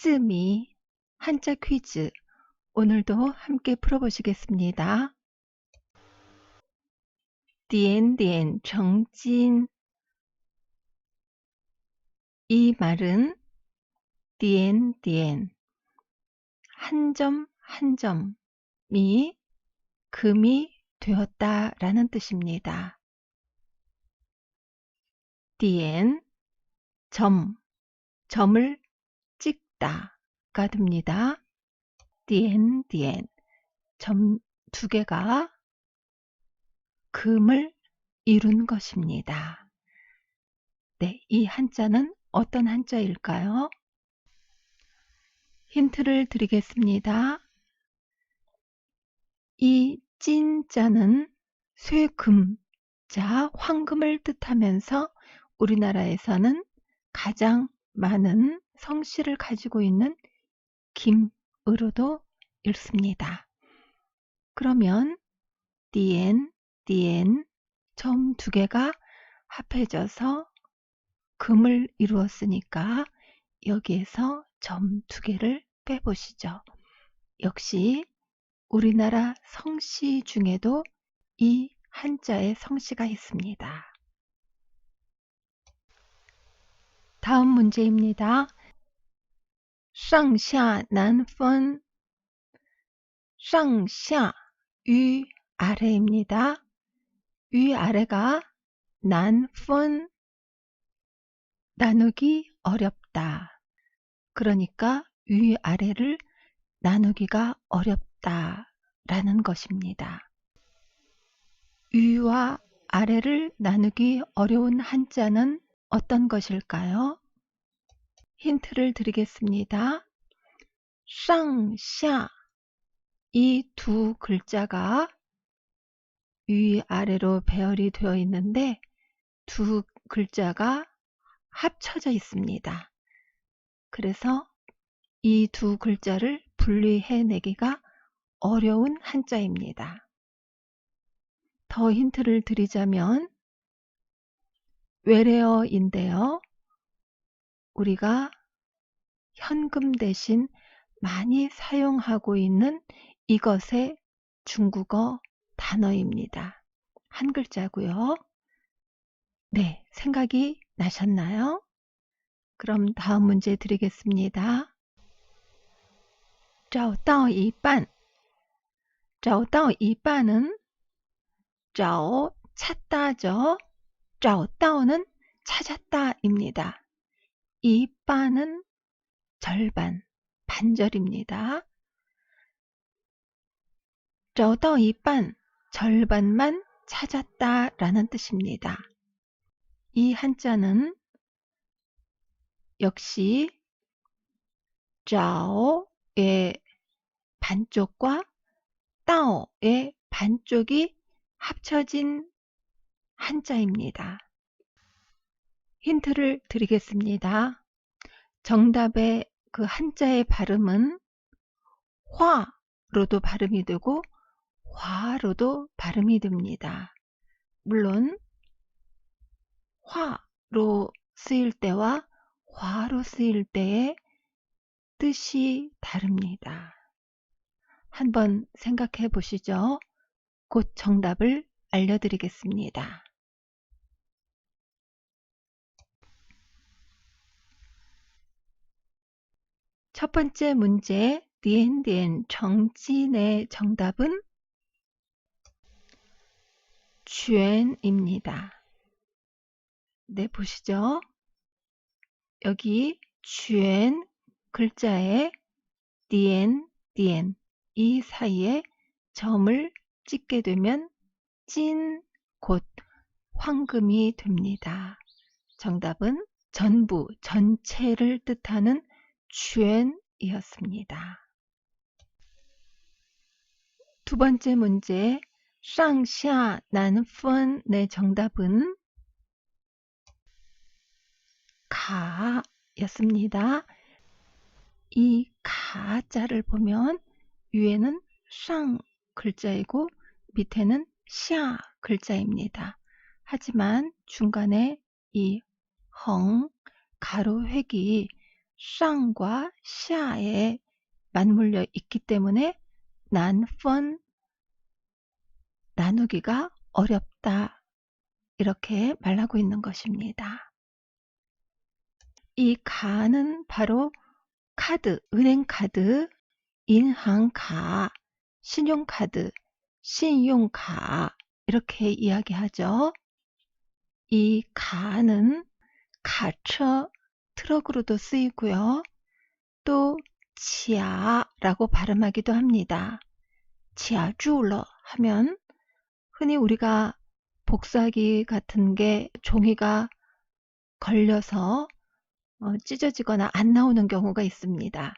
쯔미 한자 퀴즈 오늘도 함께 풀어보시겠습니다. 디엔디엔 정진 이 말은 디엔디엔 한 점 한 점이 금이 되었다 라는 뜻입니다. 디엔 점 점을 찍다가 됩니다. 디엔 디엔 점 두 개가 금을 이룬 것입니다. 네, 이 한자는 어떤 한자일까요? 힌트를 드리겠습니다. 이 찐자는 쇠금자, 황금을 뜻하면서 우리나라에서는 가장 많은 성씨를 가지고 있는 김으로도 읽습니다. 그러면 디엔, 디엔 점두 개가 합해져서 금을 이루었으니까 여기에서 점 두 개를 빼보시죠. 역시 우리나라 성씨 중에도 이 한자의 성씨가 있습니다. 다음 문제입니다. 난phân 상하 위 아래입니다. 위 아래가 난phân 나누기 어렵다. 그러니까 위 아래를 나누기가 어렵다 라는 것입니다. 위와 아래를 나누기 어려운 한자는 어떤 것일까요? 힌트를 드리겠습니다. 쌍, 샤 이 두 글자가 위아래로 배열이 되어 있는데 두 글자가 합쳐져 있습니다. 그래서 이 두 글자를 분리해내기가 어려운 한자입니다. 더 힌트를 드리자면 외래어인데요. 우리가 현금 대신 많이 사용하고 있는 이것의 중국어 단어입니다. 한 글자고요. 네, 생각이 나셨나요? 그럼 다음 문제 드리겠습니다. 找到一半找到一半은 找 찾다죠. 找到는 찾았다입니다. 이반은 절반, 반절입니다. 找到一半 절반만 찾았다 라는 뜻입니다. 이 한자는 역시 找의 반쪽과 到의 반쪽이 합쳐진 한자입니다. 힌트를 드리겠습니다. 정답의 그 한자의 발음은 화로도 발음이 되고 화로도 발음이 됩니다. 물론 화로 쓰일 때와 화로 쓰일 때의 뜻이 다릅니다. 한번 생각해 보시죠. 곧 정답을 알려드리겠습니다. 첫 번째 문제 디엔디엔 정진의 정답은 쥐엔입니다. 네, 보시죠. 여기 쥐엔 글자에 디엔, 디엔 이 사이에 점을 찍게 되면 찐, 곧 황금이 됩니다. 정답은 전부, 전체를 뜻하는 쥐엔이었습니다. 두 번째 문제, 쌍下 난펀의 정답은 가였습니다. 이 가자를 보면 위에는 쌍 글자이고 밑에는 샤 글자입니다. 하지만 중간에 이 헝, 가로 획이 쌍과 샤에 맞물려 있기 때문에 난펀 나누기가 어렵다. 이렇게 말하고 있는 것입니다. 이 가는 바로 카드, 은행카드, 인항가, 신용카드, 신용가 이렇게 이야기하죠. 이 가는 가처 트럭으로도 쓰이고요. 또 지아라고 발음하기도 합니다. 지아주러 하면 흔히 우리가 복사기 같은 게 종이가 걸려서 어, 찢어지거나 안 나오는 경우가 있습니다.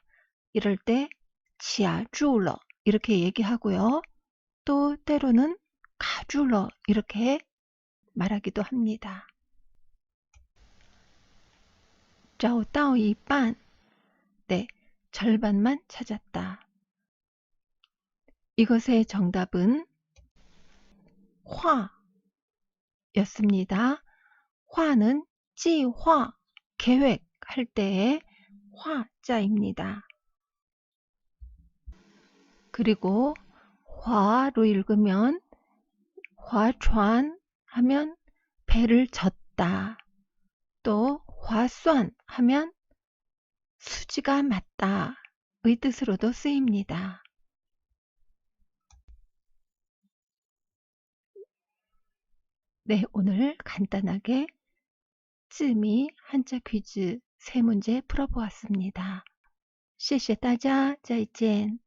이럴 때 지아주러 이렇게 얘기하고요. 또 때로는 가주러 이렇게 말하기도 합니다. 找到一半 네, 절반만 찾았다. 이것의 정답은 화 였습니다. 화는 지화, 계획할 때의 화자입니다. 그리고 화로 읽으면 화船하면 배를 졌다. 또 화算하면 수지가 맞다. 의 뜻으로도 쓰입니다. 네, 오늘 간단하게 쯔미 한자 퀴즈 세 문제 풀어보았습니다. 谢谢大家，再见。